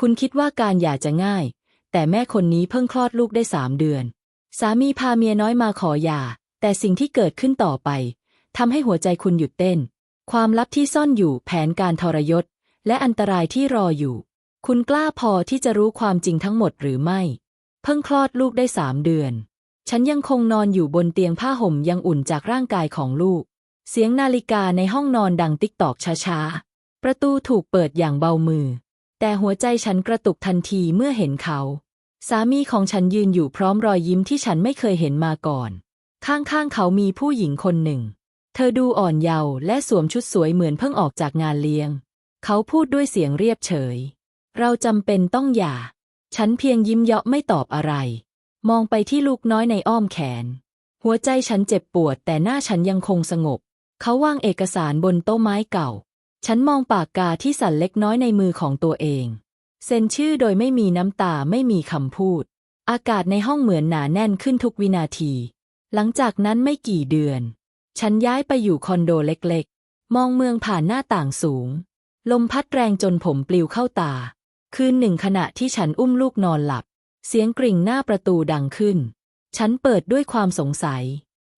คุณคิดว่าการหย่าจะง่าย แต่แม่คนนี้เพิ่งคลอดลูกได้สามเดือน สามีพาเมียน้อยมาขอหย่า แต่สิ่งที่เกิดขึ้นต่อไปทำให้หัวใจคุณหยุดเต้น ความลับที่ซ่อนอยู่แผนการทรยศ และอันตรายที่รออยู่ คุณกล้าพอที่จะรู้ความจริงทั้งหมดหรือไม่ เพิ่งคลอดลูกได้สามเดือน ฉันยังคงนอนอยู่บนเตียงผ้าห่มยังอุ่นจากร่างกายของลูก เสียงนาฬิกาในห้องนอนดังติ๊กตอกช้าๆ ประตูถูกเปิดอย่างเบามือ แต่หัวใจฉันกระตุกทันทีเมื่อเห็นเขา สามีของฉันยืนอยู่พร้อมรอยยิ้มที่ฉันไม่เคยเห็นมาก่อน ข้างๆเขามีผู้หญิงคนหนึ่ง เธอดูอ่อนเยาว์และสวมชุดสวยเหมือนเพิ่งออกจากงานเลี้ยง เขาพูดด้วยเสียงเรียบเฉย เราจำเป็นต้องหย่า ฉันเพียงยิ้มเยาะไม่ตอบอะไร มองไปที่ลูกน้อยในอ้อมแขน หัวใจฉันเจ็บปวดแต่หน้าฉันยังคงสงบ เขาวางเอกสารบนโต๊ะไม้เก่า ฉันมองปากกาที่สั่นเล็กน้อยในมือของตัวเอง เซ็นชื่อโดยไม่มีน้ำตาไม่มีคำพูด อากาศในห้องเหมือนหนาแน่นขึ้นทุกวินาที หลังจากนั้นไม่กี่เดือน ฉันย้ายไปอยู่คอนโดเล็กๆ มองเมืองผ่านหน้าต่างสูง ลมพัดแรงจนผมปลิวเข้าตา คืนหนึ่งขณะที่ฉันอุ้มลูกนอนหลับ เสียงกริ่งหน้าประตูดังขึ้น ฉันเปิดด้วยความสงสัย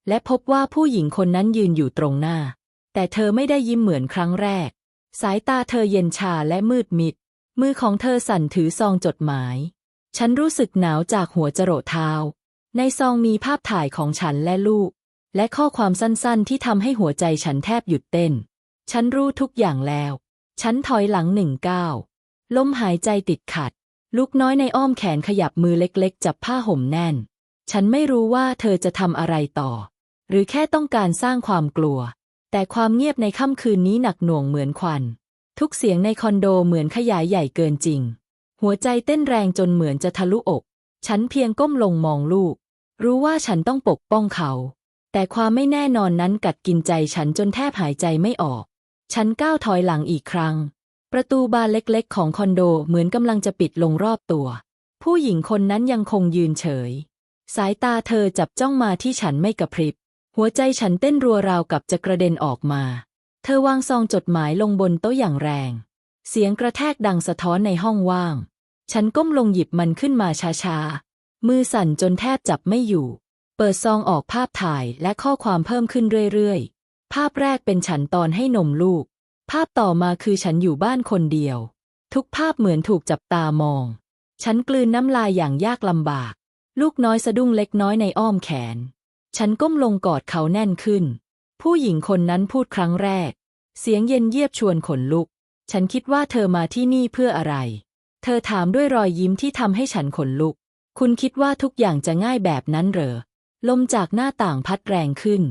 และพบว่าผู้หญิงคนนั้นยืนอยู่ตรงหน้า แต่เธอไม่ได้ยิ้มเหมือนครั้งแรก สายตาเธอเย็นชาและมืดมิด มือของเธอสั่นถือซองจดหมาย ฉันรู้สึกหนาวจากหัวจรดเท้า ในซองมีภาพถ่ายของฉันและลูก และข้อความสั้นๆ ที่ทำให้หัวใจฉันแทบหยุดเต้น ฉันรู้ทุกอย่างแล้ว ฉันถอยหลังหนึ่งก้าวลมหายใจติดขัด ลูกน้อยในอ้อมแขนขยับมือเล็กๆ จับผ้าห่มแน่น ฉันไม่รู้ว่าเธอจะทำอะไรต่อ หรือแค่ต้องการสร้างความกลัว แต่ความเงียบในค่ำคืนนี้หนักหน่วงเหมือนควัน ทุกเสียงในคอนโดเหมือนขยายใหญ่เกินจริง หัวใจเต้นแรงจนเหมือนจะทะลุอก ฉันเพียงก้มลงมองลูก รู้ว่าฉันต้องปกป้องเขา แต่ความไม่แน่นอนนั้นกัดกินใจฉันจนแทบหายใจไม่ออก ฉันก้าวถอยหลังอีกครั้ง ประตูบานเล็กๆ ของคอนโดเหมือนกำลังจะปิดลงรอบตัว ผู้หญิงคนนั้นยังคงยืนเฉย สายตาเธอจับจ้องมาที่ฉันไม่กระพริบ หัวใจฉันเต้นรัวราวกับจะกระเด็นออกมา เธอวางซองจดหมายลงบนโต๊ะอย่างแรง เสียงกระแทกดังสะท้อนในห้องว่าง ฉันก้มลงหยิบมันขึ้นมาช้าๆ มือสั่นจนแทบจับไม่อยู่ เปิดซองออกภาพถ่ายและข้อความเพิ่มขึ้นเรื่อยๆ ภาพแรกเป็นฉันตอนให้นมลูก ภาพต่อมาคือฉันอยู่บ้านคนเดียว ทุกภาพเหมือนถูกจับตามอง ฉันกลืนน้ำลายอย่างยากลำบาก ลูกน้อยสะดุ้งเล็กน้อยในอ้อมแขน ฉันก้มลงกอดเขาแน่นขึ้น ผู้หญิงคนนั้นพูดครั้งแรก เสียงเย็นเยียบชวนขนลุก ฉันคิดว่าเธอมาที่นี่เพื่ออะไร เธอถามด้วยรอยยิ้มที่ทำให้ฉันขนลุก คุณคิดว่าทุกอย่างจะง่ายแบบนั้นเหรอ ลมจากหน้าต่างพัดแรงขึ้น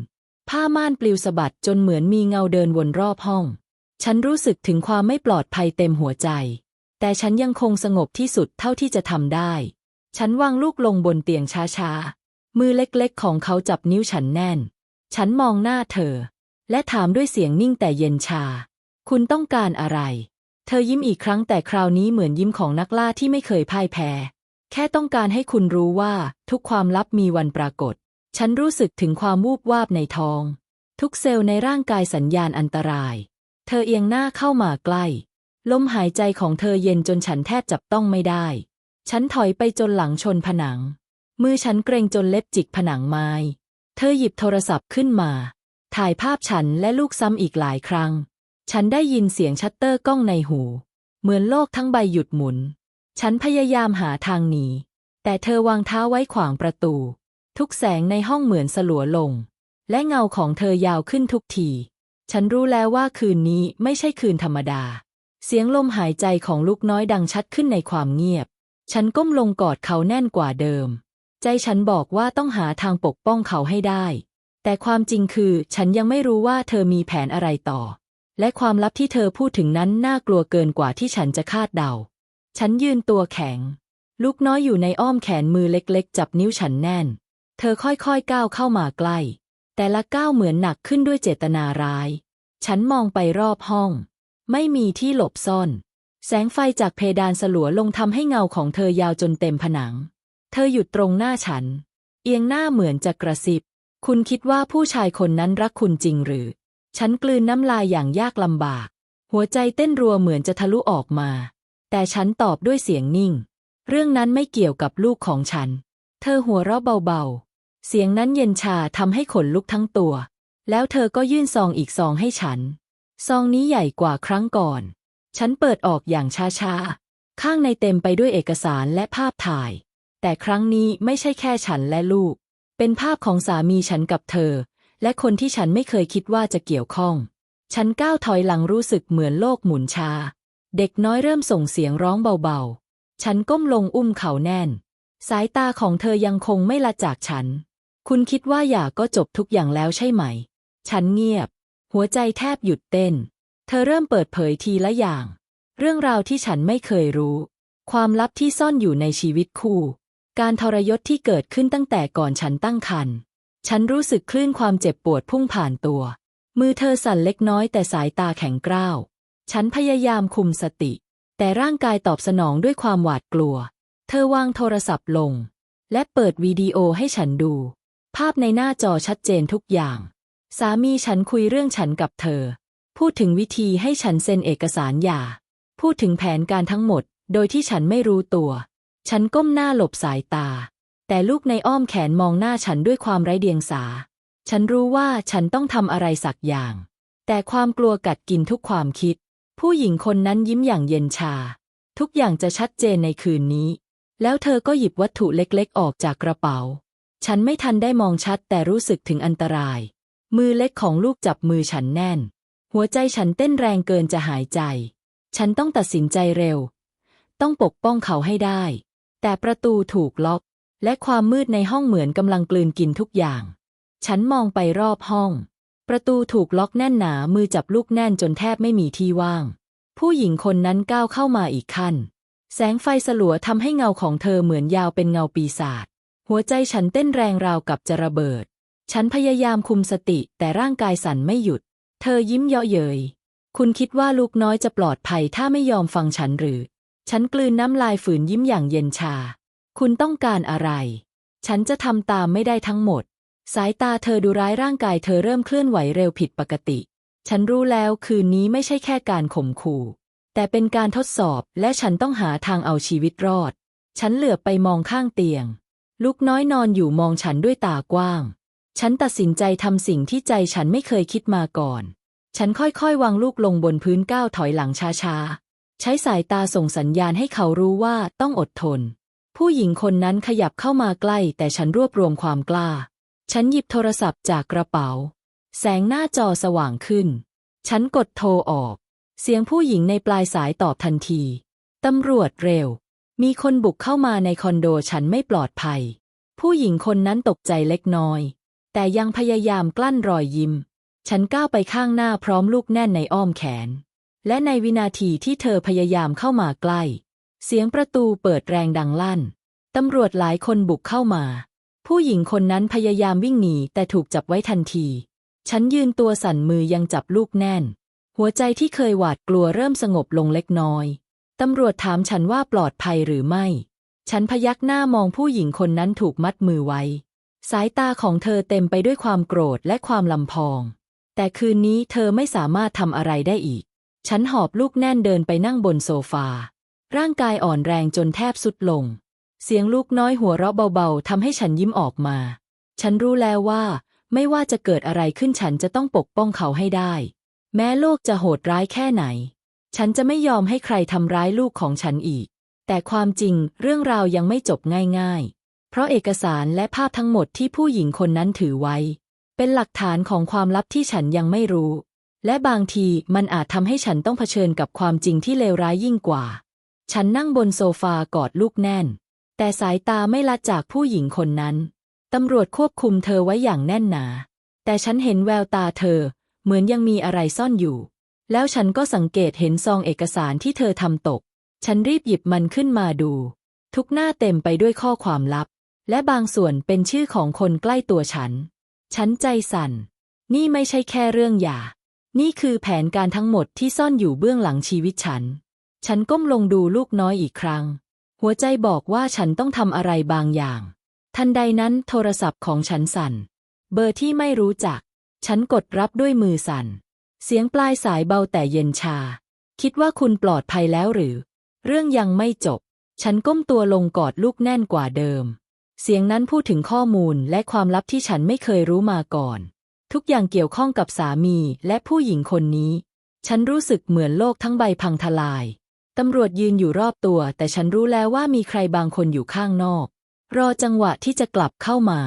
ผ้าม่านปลิวสะบัดจนเหมือนมีเงาเดินวนรอบห้อง ฉันรู้สึกถึงความไม่ปลอดภัยเต็มหัวใจ แต่ฉันยังคงสงบที่สุดเท่าที่จะทำได้ ฉันวางลูกลงบนเตียงช้าๆ มือเล็กๆ ของเขาจับนิ้วฉันแน่น ฉันมองหน้าเธอ และถามด้วยเสียงนิ่งแต่เย็นชา คุณต้องการอะไร เธอยิ้มอีกครั้งแต่คราวนี้เหมือนยิ้มของนักล่าที่ไม่เคยพ่ายแพ้ แค่ต้องการให้คุณรู้ว่าทุกความลับมีวันปรากฏ ฉันรู้สึกถึงความวูบวาบในท้อง ทุกเซลล์ในร่างกายสัญญาณอันตราย เธอเอียงหน้าเข้ามาใกล้ ลมหายใจของเธอเย็นจนฉันแทบจับต้องไม่ได้ ฉันถอยไปจนหลังชนผนัง มือฉันเกรงจนเล็บจิกผนังไม้ เธอหยิบโทรศัพท์ขึ้นมา ถ่ายภาพฉันและลูกซ้ำอีกหลายครั้ง ฉันได้ยินเสียงชัตเตอร์กล้องในหู เหมือนโลกทั้งใบหยุดหมุน ฉันพยายามหาทางหนี แต่เธอวางเท้าไว้ขวางประตู ทุกแสงในห้องเหมือนสลัวลง และเงาของเธอยาวขึ้นทุกที ฉันรู้แล้วว่าคืนนี้ไม่ใช่คืนธรรมดา เสียงลมหายใจของลูกน้อยดังชัดขึ้นในความเงียบ ฉันก้มลงกอดเขาแน่นกว่าเดิม ใจฉันบอกว่าต้องหาทางปกป้องเขาให้ได้ แต่ความจริงคือฉันยังไม่รู้ว่าเธอมีแผนอะไรต่อ และความลับที่เธอพูดถึงนั้นน่ากลัวเกินกว่าที่ฉันจะคาดเดา ฉันยืนตัวแข็ง ลูกน้อยอยู่ในอ้อมแขนมือเล็กๆ จับนิ้วฉันแน่น เธอค่อยๆก้าวเข้ามาใกล้ แต่ละก้าวเหมือนหนักขึ้นด้วยเจตนาร้าย ฉันมองไปรอบห้อง ไม่มีที่หลบซ่อน แสงไฟจากเพดานสลัวลงทำให้เงาของเธอยาวจนเต็มผนัง เธอหยุดตรงหน้าฉัน เอียงหน้าเหมือนจะกระซิบ คุณคิดว่าผู้ชายคนนั้นรักคุณจริงหรือ ฉันกลืนน้ำลายอย่างยากลำบาก หัวใจเต้นรัวเหมือนจะทะลุออกมา แต่ฉันตอบด้วยเสียงนิ่ง เรื่องนั้นไม่เกี่ยวกับลูกของฉัน เธอหัวเราะเบาๆ เสียงนั้นเย็นชาทำให้ขนลุกทั้งตัว แล้วเธอก็ยื่นซองอีกซองให้ฉัน ซองนี้ใหญ่กว่าครั้งก่อน ฉันเปิดออกอย่างช้าๆ ข้างในเต็มไปด้วยเอกสารและภาพถ่าย แต่ครั้งนี้ไม่ใช่แค่ฉันและลูก เป็นภาพของสามีฉันกับเธอ และคนที่ฉันไม่เคยคิดว่าจะเกี่ยวข้อง ฉันก้าวถอยหลังรู้สึกเหมือนโลกหมุนชา เด็กน้อยเริ่มส่งเสียงร้องเบาๆ ฉันก้มลงอุ้มเขาแน่น สายตาของเธอยังคงไม่ละจากฉัน คุณคิดว่าหย่าก็จบทุกอย่างแล้วใช่ไหม ฉันเงียบ หัวใจแทบหยุดเต้น เธอเริ่มเปิดเผยทีละอย่าง เรื่องราวที่ฉันไม่เคยรู้ ความลับที่ซ่อนอยู่ในชีวิตคู่ การทรยศที่เกิดขึ้นตั้งแต่ก่อนฉันตั้งครรภ์ฉันรู้สึกคลื่นความเจ็บปวดพุ่งผ่านตัว มือเธอสั่นเล็กน้อยแต่สายตาแข็งกร้าว ฉันพยายามคุมสติ แต่ร่างกายตอบสนองด้วยความหวาดกลัว เธอวางโทรศัพท์ลง และเปิดวิดีโอให้ฉันดู ภาพในหน้าจอชัดเจนทุกอย่าง สามีฉันคุยเรื่องฉันกับเธอ พูดถึงวิธีให้ฉันเซ็นเอกสารหย่า พูดถึงแผนการทั้งหมด โดยที่ฉันไม่รู้ตัว ฉันก้มหน้าหลบสายตา แต่ลูกในอ้อมแขนมองหน้าฉันด้วยความไร้เดียงสา ฉันรู้ว่าฉันต้องทำอะไรสักอย่าง แต่ความกลัวกัดกินทุกความคิด ผู้หญิงคนนั้นยิ้มอย่างเย็นชา ทุกอย่างจะชัดเจนในคืนนี้ แล้วเธอก็หยิบวัตถุเล็กๆ ออกจากกระเป๋า ฉันไม่ทันได้มองชัดแต่รู้สึกถึงอันตราย มือเล็กของลูกจับมือฉันแน่น หัวใจฉันเต้นแรงเกินจะหายใจ ฉันต้องตัดสินใจเร็ว ต้องปกป้องเขาให้ได้ แต่ประตูถูกล็อก และความมืดในห้องเหมือนกำลังกลืนกินทุกอย่าง ฉันมองไปรอบห้อง ประตูถูกล็อกแน่นหนามือจับลูกแน่นจนแทบไม่มีที่ว่าง ผู้หญิงคนนั้นก้าวเข้ามาอีกขั้น แสงไฟสลัวทำให้เงาของเธอเหมือนยาวเป็นเงาปีศาจหัวใจฉันเต้นแรงราวกับจะระเบิด ฉันพยายามคุมสติแต่ร่างกายสั่นไม่หยุด เธอยิ้มเยาะเย้ย คุณคิดว่าลูกน้อยจะปลอดภัยถ้าไม่ยอมฟังฉันหรือ ฉันกลืนน้ำลายฝืนยิ้มอย่างเย็นชา คุณต้องการอะไร ฉันจะทำตามไม่ได้ทั้งหมด สายตาเธอดูร้ายร่างกายเธอเริ่มเคลื่อนไหวเร็วผิดปกติ ฉันรู้แล้วคืนนี้ไม่ใช่แค่การข่มขู่ แต่เป็นการทดสอบและฉันต้องหาทางเอาชีวิตรอด ฉันเหลือบไปมองข้างเตียง ลูกน้อยนอนอยู่มองฉันด้วยตากว้าง ฉันตัดสินใจทำสิ่งที่ใจฉันไม่เคยคิดมาก่อน ฉันค่อยๆ วางลูกลงบนพื้นก้าวถอยหลังช้าๆ ใช้สายตาส่งสัญญาณให้เขารู้ว่าต้องอดทน ผู้หญิงคนนั้นขยับเข้ามาใกล้แต่ฉันรวบรวมความกล้า ฉันหยิบโทรศัพท์จากกระเป๋า แสงหน้าจอสว่างขึ้น ฉันกดโทรออก เสียงผู้หญิงในปลายสายตอบทันที ตำรวจเร็ว มีคนบุกเข้ามาในคอนโดฉันไม่ปลอดภัย ผู้หญิงคนนั้นตกใจเล็กน้อย แต่ยังพยายามกลั้นรอยยิ้ม ฉันก้าวไปข้างหน้าพร้อมลูกแน่นในอ้อมแขน และในวินาทีที่เธอพยายามเข้ามาใกล้ เสียงประตูเปิดแรงดังลั่น ตำรวจหลายคนบุกเข้ามา ผู้หญิงคนนั้นพยายามวิ่งหนีแต่ถูกจับไว้ทันที ฉันยืนตัวสั่นมือยังจับลูกแน่น หัวใจที่เคยหวาดกลัวเริ่มสงบลงเล็กน้อย ตำรวจถามฉันว่าปลอดภัยหรือไม่ ฉันพยักหน้ามองผู้หญิงคนนั้นถูกมัดมือไว้ สายตาของเธอเต็มไปด้วยความโกรธและความลำพอง แต่คืนนี้เธอไม่สามารถทำอะไรได้อีก ฉันหอบลูกแน่นเดินไปนั่งบนโซฟา ร่างกายอ่อนแรงจนแทบสุดลง เสียงลูกน้อยหัวเราะเบาๆทำให้ฉันยิ้มออกมา ฉันรู้แล้วว่า ไม่ว่าจะเกิดอะไรขึ้นฉันจะต้องปกป้องเขาให้ได้ แม้โลกจะโหดร้ายแค่ไหน ฉันจะไม่ยอมให้ใครทำร้ายลูกของฉันอีก แต่ความจริงเรื่องราวยังไม่จบง่ายๆ เพราะเอกสารและภาพทั้งหมดที่ผู้หญิงคนนั้นถือไว้ เป็นหลักฐานของความลับที่ฉันยังไม่รู้ และบางทีมันอาจทำให้ฉันต้องเผชิญกับความจริงที่เลวร้ายยิ่งกว่า ฉันนั่งบนโซฟากอดลูกแน่น แต่สายตาไม่ละจากผู้หญิงคนนั้น ตำรวจควบคุมเธอไว้อย่างแน่นหนา แต่ฉันเห็นแววตาเธอ เหมือนยังมีอะไรซ่อนอยู่ แล้วฉันก็สังเกตเห็นซองเอกสารที่เธอทำตก ฉันรีบหยิบมันขึ้นมาดู ทุกหน้าเต็มไปด้วยข้อความลับ และบางส่วนเป็นชื่อของคนใกล้ตัวฉัน ฉันใจสั่น นี่ไม่ใช่แค่เรื่องหย่า นี่คือแผนการทั้งหมดที่ซ่อนอยู่เบื้องหลังชีวิตฉัน ฉันก้มลงดูลูกน้อยอีกครั้ง หัวใจบอกว่าฉันต้องทำอะไรบางอย่าง ทันใดนั้นโทรศัพท์ของฉันสั่น เบอร์ที่ไม่รู้จัก ฉันกดรับด้วยมือสั่น เสียงปลายสายเบาแต่เย็นชา คิดว่าคุณปลอดภัยแล้วหรือ เรื่องยังไม่จบ ฉันก้มตัวลงกอดลูกแน่นกว่าเดิม เสียงนั้นพูดถึงข้อมูลและความลับที่ฉันไม่เคยรู้มาก่อน ทุกอย่างเกี่ยวข้องกับสามีและผู้หญิงคนนี้ ฉันรู้สึกเหมือนโลกทั้งใบพังทลาย ตำรวจยืนอยู่รอบตัว แต่ฉันรู้แล้วว่ามีใครบางคนอยู่ข้างนอก รอจังหวะที่จะกลับเข้ามา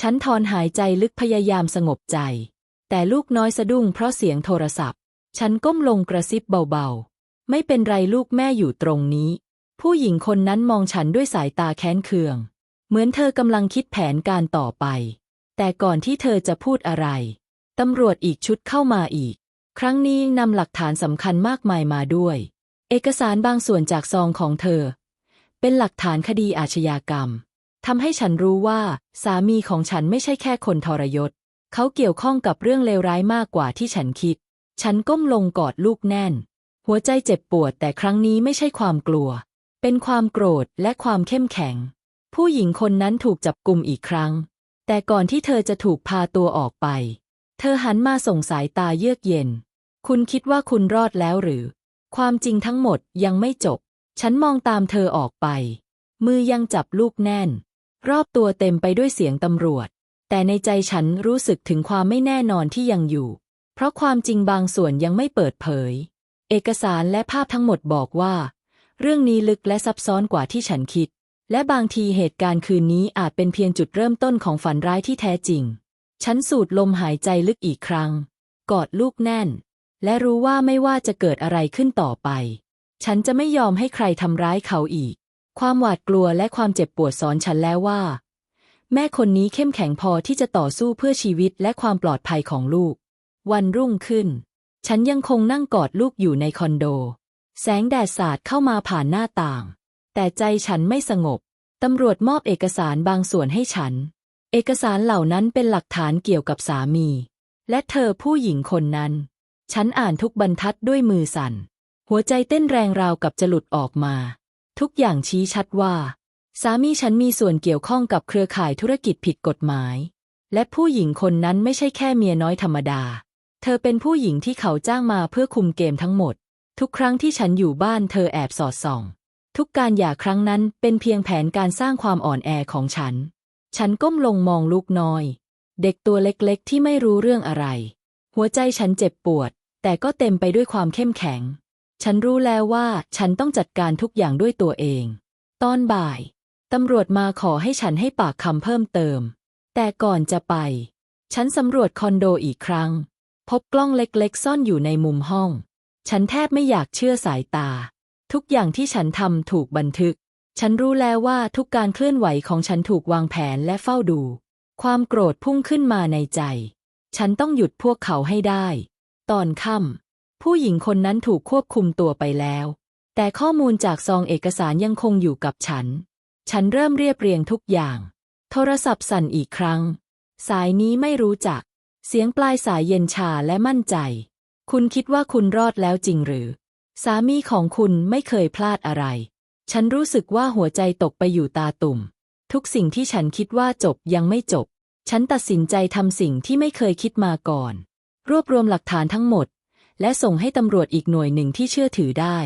ฉันถอนหายใจลึกพยายามสงบใจ แต่ลูกน้อยสะดุ้งเพราะเสียงโทรศัพท์ ฉันก้มลงกระซิบเบาๆ ไม่เป็นไรลูกแม่อยู่ตรงนี้ ผู้หญิงคนนั้นมองฉันด้วยสายตาแค้นเคือง เหมือนเธอกำลังคิดแผนการต่อไป แต่ก่อนที่เธอจะพูดอะไร ตำรวจอีกชุดเข้ามาอีก ครั้งนี้นำหลักฐานสำคัญมากมายมาด้วย เอกสารบางส่วนจากซองของเธอ เป็นหลักฐานคดีอาชญากรรมทำให้ฉันรู้ว่า สามีของฉันไม่ใช่แค่คนทรยศ เขาเกี่ยวข้องกับเรื่องเลวร้ายมากกว่าที่ฉันคิด ฉันก้มลงกอดลูกแน่น หัวใจเจ็บปวดแต่ครั้งนี้ไม่ใช่ความกลัว เป็นความโกรธและความเข้มแข็ง ผู้หญิงคนนั้นถูกจับกลุ่มอีกครั้ง แต่ก่อนที่เธอจะถูกพาตัวออกไป เธอหันมาส่งสายตาเยือกเย็น คุณคิดว่าคุณรอดแล้วหรือ ความจริงทั้งหมดยังไม่จบ ฉันมองตามเธอออกไป มือยังจับลูกแน่น รอบตัวเต็มไปด้วยเสียงตำรวจ แต่ในใจฉันรู้สึกถึงความไม่แน่นอนที่ยังอยู่ เพราะความจริงบางส่วนยังไม่เปิดเผย เอกสารและภาพทั้งหมดบอกว่า เรื่องนี้ลึกและซับซ้อนกว่าที่ฉันคิด และบางทีเหตุการณ์คืนนี้อาจเป็นเพียงจุดเริ่มต้นของฝันร้ายที่แท้จริง ฉันสูดลมหายใจลึกอีกครั้ง กอดลูกแน่น และรู้ว่าไม่ว่าจะเกิดอะไรขึ้นต่อไป ฉันจะไม่ยอมให้ใครทำร้ายเขาอีก ความหวาดกลัวและความเจ็บปวดสอนฉันแล้วว่า แม่คนนี้เข้มแข็งพอที่จะต่อสู้เพื่อชีวิตและความปลอดภัยของลูก วันรุ่งขึ้น ฉันยังคงนั่งกอดลูกอยู่ในคอนโด แสงแดดสาดเข้ามาผ่านหน้าต่าง แต่ใจฉันไม่สงบ ตำรวจมอบเอกสารบางส่วนให้ฉัน เอกสารเหล่านั้นเป็นหลักฐานเกี่ยวกับสามี และเธอผู้หญิงคนนั้น ฉันอ่านทุกบรรทัดด้วยมือสั่น หัวใจเต้นแรงราวกับจะหลุดออกมา ทุกอย่างชี้ชัดว่า สามีฉันมีส่วนเกี่ยวข้องกับเครือข่ายธุรกิจผิดกฎหมาย และผู้หญิงคนนั้นไม่ใช่แค่เมียน้อยธรรมดา เธอเป็นผู้หญิงที่เขาจ้างมาเพื่อคุมเกมทั้งหมด ทุกครั้งที่ฉันอยู่บ้านเธอแอบสอดส่อง ทุกการหย่าครั้งนั้นเป็นเพียงแผนการสร้างความอ่อนแอของฉัน ฉันก้มลงมองลูกน้อย เด็กตัวเล็กๆ ที่ไม่รู้เรื่องอะไร หัวใจฉันเจ็บปวด แต่ก็เต็มไปด้วยความเข้มแข็ง ฉันรู้แล้วว่าฉันต้องจัดการทุกอย่างด้วยตัวเอง ตอนบ่าย ตำรวจมาขอให้ฉันให้ปากคำเพิ่มเติม แต่ก่อนจะไป ฉันสำรวจคอนโดอีกครั้ง พบกล้องเล็กๆ ซ่อนอยู่ในมุมห้อง ฉันแทบไม่อยากเชื่อสายตา ทุกอย่างที่ฉันทำถูกบันทึก ฉันรู้แล้วว่าทุกการเคลื่อนไหวของฉันถูกวางแผนและเฝ้าดู ความโกรธพุ่งขึ้นมาในใจ ฉันต้องหยุดพวกเขาให้ได้ ตอนค่ำผู้หญิงคนนั้นถูกควบคุมตัวไปแล้ว แต่ข้อมูลจากซองเอกสารยังคงอยู่กับฉัน ฉันเริ่มเรียบเรียงทุกอย่าง โทรศัพท์สั่นอีกครั้ง สายนี้ไม่รู้จัก เสียงปลายสายเย็นชาและมั่นใจ คุณคิดว่าคุณรอดแล้วจริงหรือ สามีของคุณไม่เคยพลาดอะไร ฉันรู้สึกว่าหัวใจตกไปอยู่ตาตุ่ม ทุกสิ่งที่ฉันคิดว่าจบยังไม่จบ ฉันตัดสินใจทำสิ่งที่ไม่เคยคิดมาก่อน รวบรวมหลักฐานทั้งหมด และส่งให้ตำรวจอีกหน่วยหนึ่งที่เชื่อถือได้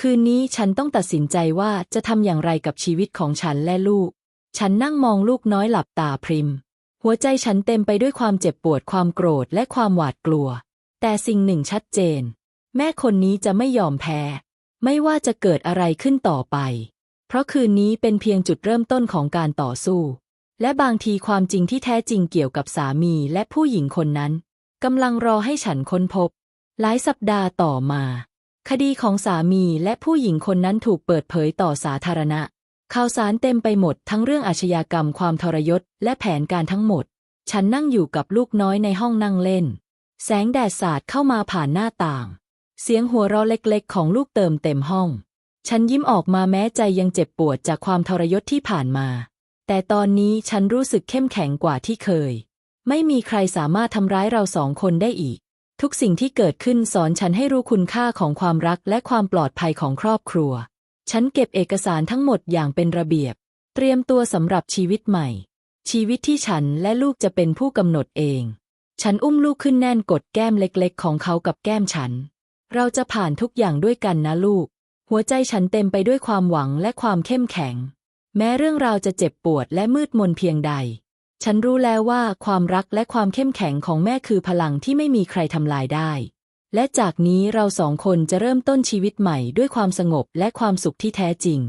คืนนี้ฉันต้องตัดสินใจว่าจะทำอย่างไรกับชีวิตของฉันและลูก ฉันนั่งมองลูกน้อยหลับตาพริม หัวใจฉันเต็มไปด้วยความเจ็บปวดความโกรธและความหวาดกลัว แต่สิ่งหนึ่งชัดเจน แม่คนนี้จะไม่ยอมแพ้ ไม่ว่าจะเกิดอะไรขึ้นต่อไป เพราะคืนนี้เป็นเพียงจุดเริ่มต้นของการต่อสู้ และบางทีความจริงที่แท้จริงเกี่ยวกับสามีและผู้หญิงคนนั้นกำลังรอให้ฉันค้นพบ หลายสัปดาห์ต่อมา คดีของสามีและผู้หญิงคนนั้นถูกเปิดเผยต่อสาธารณะ ข่าวสารเต็มไปหมดทั้งเรื่องอาชญากรรมความทรยศและแผนการทั้งหมด ฉันนั่งอยู่กับลูกน้อยในห้องนั่งเล่น แสงแดดสาดเข้ามาผ่านหน้าต่าง เสียงหัวเราะเล็กๆ ของลูกเติมเต็มห้อง ฉันยิ้มออกมาแม้ใจยังเจ็บปวดจากความทรยศที่ผ่านมา แต่ตอนนี้ฉันรู้สึกเข้มแข็งกว่าที่เคย ไม่มีใครสามารถทำร้ายเราสองคนได้อีก ทุกสิ่งที่เกิดขึ้นสอนฉันให้รู้คุณค่าของความรักและความปลอดภัยของครอบครัว ฉันเก็บเอกสารทั้งหมดอย่างเป็นระเบียบ เตรียมตัวสำหรับชีวิตใหม่ ชีวิตที่ฉันและลูกจะเป็นผู้กำหนดเอง ฉันอุ้มลูกขึ้นแน่นกดแก้มเล็กๆ ของเขากับแก้มฉัน เราจะผ่านทุกอย่างด้วยกันนะลูก หัวใจฉันเต็มไปด้วยความหวังและความเข้มแข็ง แม้เรื่องราวจะเจ็บปวดและมืดมนเพียงใด ฉันรู้แล้วว่าความรักและความเข้มแข็งของแม่คือพลังที่ไม่มีใครทำลายได้ และจากนี้เราสองคนจะเริ่มต้นชีวิตใหม่ด้วยความสงบและความสุขที่แท้จริง